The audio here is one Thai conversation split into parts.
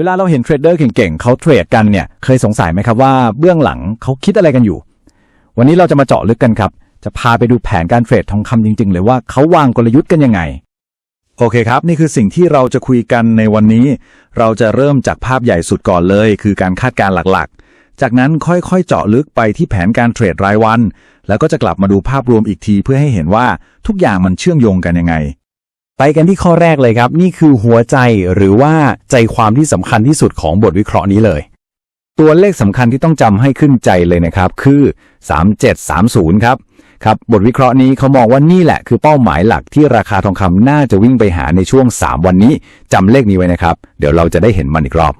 เวลาเราเห็นเทรดเดอร์เก่งๆเขาเทรดกันเนี่ยเคยสงสัยไหมครับว่าเบื้องหลังเขาคิดอะไรกันอยู่ วันนี้เราจะมาเจาะลึกกันครับ จะพาไปดูแผนการเทรดทองคำจริง ๆ เลยว่าเขาวางกลยุทธ์กันยังไง โอเคครับ นี่คือสิ่งที่เราจะคุยกันในวันนี้ เราจะเริ่มจากภาพใหญ่สุดก่อนเลย คือการคาดการณ์หลักๆ จากนั้นค่อยๆเจาะลึกไปที่แผนการเทรดรายวัน แล้วก็จะกลับมาดูภาพรวมอีกทีเพื่อให้เห็นว่าทุกอย่างมันเชื่อมโยงกันยังไง ไปกันที่ข้อแรกเลยครับ นี่คือหัวใจหรือว่าใจความที่สำคัญที่สุดของบทวิเคราะห์นี้เลย ตัวเลขสำคัญที่ต้องจำให้ขึ้นใจเลยนะครับคือ 3730 ครับครับบทวิเคราะห์นี้เขามองว่านี่แหละคือเป้าหมายหลักที่ราคาทองคำน่าจะวิ่งไปหาในช่วง 3 วันนี้จำเลขนี้ไว้นะครับ เดี๋ยวเราจะได้เห็นมันอีกรอบ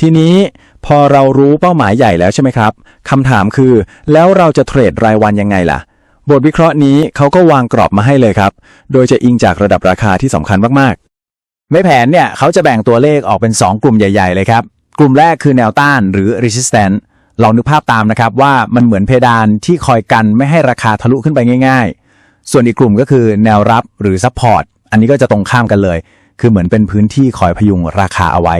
ทีนี้พอเรารู้เป้าหมายใหญ่แล้วใช่ไหมครับคำถามคือ แล้วเราจะเทรดรายวันยังไงล่ะ บทวิเคราะห์นี้เขาก็วางกรอบมาให้เลยครับ โดยจะอิงจากระดับราคาที่สำคัญมากๆในแผนเนี่ยเขาจะแบ่งตัวเลขออกเป็น 2 กลุ่มใหญ่ ๆ เลยครับ กลุ่มแรกคือแนวต้านหรือ resistance ลองนึกภาพตามนะครับว่ามันเหมือนเพดานที่คอยกันไม่ให้ราคาทะลุขึ้นไปง่าย ๆ ส่วนอีกกลุ่มก็คือแนวรับหรือ support อันนี้ก็จะตรงข้ามกันเลย คือเหมือนเป็นพื้นที่คอยพยุงราคาเอาไว้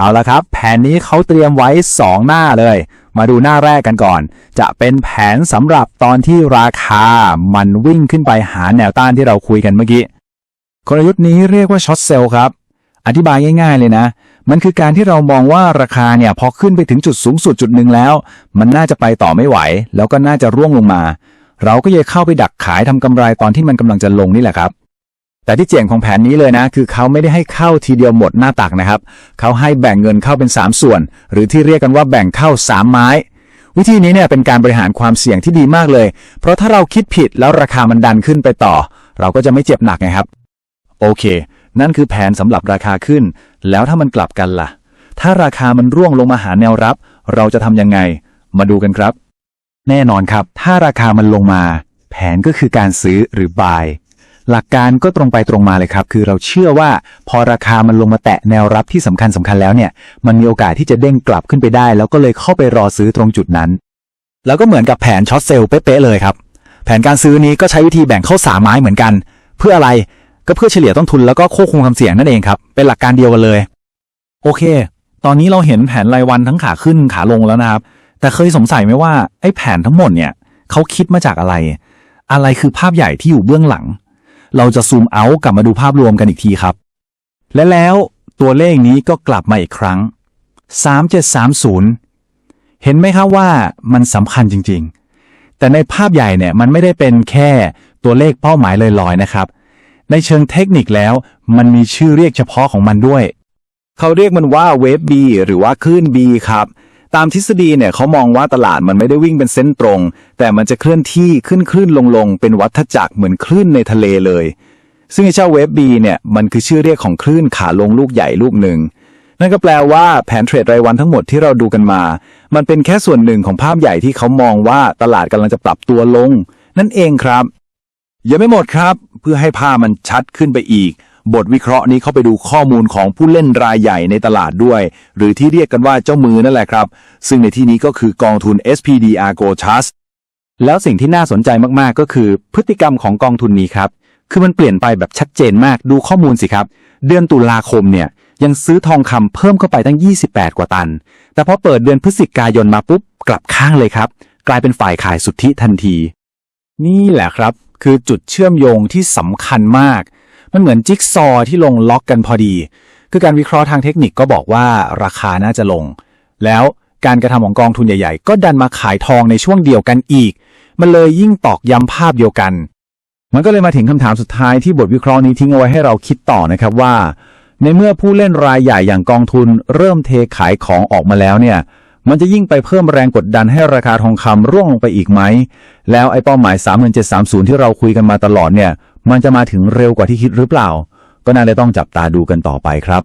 เอาละครับ แผนนี้เขาเตรียมไว้ 2 หน้าเลย มาดูหน้าแรกกันก่อน จะเป็นแผนสำหรับตอนที่ราคามันวิ่งขึ้นไปหาแนวต้านที่เราคุยกันเมื่อกี้กลยุทธ์นี้เรียกว่าช็อตเซลล์ครับ อธิบายง่ายๆเลยนะ มันคือการที่เรามองว่าราคาเนี่ยพอขึ้นไปถึงจุดสูงสุดจุดหนึ่งแล้ว มันน่าจะไปต่อไม่ไหว แล้วก็น่าจะร่วงลงมา เราก็เลยเข้าไปดักขายทำกำไรตอนที่มันกำลังจะลงนี่แหละครับ แต่ที่เจ๋งของแผนนี้เลยนะ คือเขาไม่ได้ให้เข้าทีเดียวหมดหน้าตักนะครับเขาให้แบ่งเงินเข้าเป็น 3 ส่วน หรือที่เรียกกันว่าแบ่งเข้า 3 ไม้ วิธีนี้เนี่ยเป็นการบริหารความเสี่ยงที่ดีมากเลย เพราะถ้าเราคิดผิดแล้วราคามันดันขึ้นไปต่อ เราก็จะไม่เจ็บหนักไงครับ โอเค นั่นคือแผนสำหรับราคาขึ้น แล้วถ้ามันกลับกันล่ะ ถ้าราคามันร่วงลงมาหาแนวรับ เราจะทำยังไง มาดูกันครับ แน่นอนครับ ถ้าราคามันลงมา แผนก็คือการซื้อหรือ buy หลักการก็ตรงไปตรงมาเลยครับ คือเราเชื่อว่าพอราคามันลงมาแตะแนวรับที่สำคัญสำคัญแล้วเนี่ย มันมีโอกาสที่จะเด้งกลับขึ้นไปได้ แล้วก็เลยเข้าไปรอซื้อตรงจุดนั้น แล้วก็เหมือนกับแผนช็อตเซลล์เป๊ะๆเลยครับ แผนการซื้อนี้ก็ใช้วิธีแบ่งเข้าสามไม้เหมือนกัน เพื่ออะไรก็เพื่อเฉลี่ยต้นทุนแล้วก็ควบคุมความเสี่ยงนั่นเองครับเป็นหลักการเดียวกันเลย โอเค ตอนนี้เราเห็นแผนรายวันทั้งขาขึ้นขาลงแล้วนะครับ แต่เคยสงสัยไหมว่าไอ้แผนทั้งหมดเนี่ยเขาคิดมาจากอะไร อะไรคือภาพใหญ่ที่อยู่เบื้องหลัง เราจะซูมเอาท์กลับมาดูภาพรวมกันอีกทีครับ และแล้วตัวเลขนี้ก็กลับมาอีกครั้ง 3730 เห็นไหมครับว่ามันสำคัญจริงๆ แต่ในภาพใหญ่เนี่ยมันไม่ได้เป็นแค่ตัวเลขเป้าหมายลอยๆนะครับ ในเชิงเทคนิคแล้วมันมีชื่อเรียกเฉพาะของมันด้วย เขาเรียกมันว่าเวฟ B หรือว่าคลื่น B ครับ ตามทฤษฎีเนี่ยเขามองว่าตลาดมันไม่ได้วิ่งเป็นเส้นตรง แต่มันจะเคลื่อนที่ขึ้นคลื่นลงลงเป็นวัฏจักรเหมือนคลื่นในทะเลเลย ซึ่งไอ้เจ้าเวฟ B เนี่ยมันคือชื่อเรียกของคลื่นขาลงลูกใหญ่ลูกหนึ่งนั่นก็แปลว่าแผนเทรดรายวันทั้งหมดที่เราดูกันมา มันเป็นแค่ส่วนหนึ่งของภาพใหญ่ที่เขามองว่าตลาดกำลังจะปรับตัวลง นั่นเองครับยังไม่หมดครับ เพื่อให้ภาพมันชัดขึ้นไปอีก บทวิเคราะห์นี้เข้าไปดูข้อมูลของผู้เล่นรายใหญ่ในตลาดด้วย หรือที่เรียกกันว่าเจ้ามือนั่นแหละครับ ซึ่งในที่นี้ก็คือกองทุน SPDR Go Trust แล้วสิ่งที่น่าสนใจมาก ๆ ก็คือพฤติกรรมของกองทุนนี้ครับ คือมันเปลี่ยนไปแบบชัดเจนมากดูข้อมูลสิครับ เดือนตุลาคมเนี่ยยังซื้อทองคำเพิ่มเข้าไปตั้ง 28 กว่าตัน แต่พอเปิดเดือนพฤศจิกายนมาปุ๊บกลับข้างเลยครับ กลายเป็นฝ่ายขายสุทธิทันที นี่แหละครับ คือจุดเชื่อมโยงที่สำคัญมาก มันเหมือนจิ๊กซอว์ที่ลงล็อกกันพอดี คือการวิเคราะห์ทางเทคนิคก็บอกว่าราคาน่าจะลง แล้วการกระทำของกองทุนใหญ่ๆ ก็ดันมาขายทองในช่วงเดียวกันอีก มันเลยยิ่งตอกย้ำภาพเดียวกัน มันก็เลยมาถึงคำถามสุดท้ายที่บทวิเคราะห์นี้ทิ้งเอาไว้ให้เราคิดต่อนะครับว่า ในเมื่อผู้เล่นรายใหญ่อย่างกองทุน เริ่มเทขายของออกมาแล้วเนี่ย มันจะยิ่งไปเพิ่มแรงกดดันให้ราคาทองคำร่วงลงไปอีกไหม แล้วไอ้เป้าหมาย 3730 ที่เราคุยกันมาตลอดเนี่ย มันจะมาถึงเร็วกว่าที่คิดหรือเปล่า ก็น่าจะต้องจับตาดูกันต่อไปครับ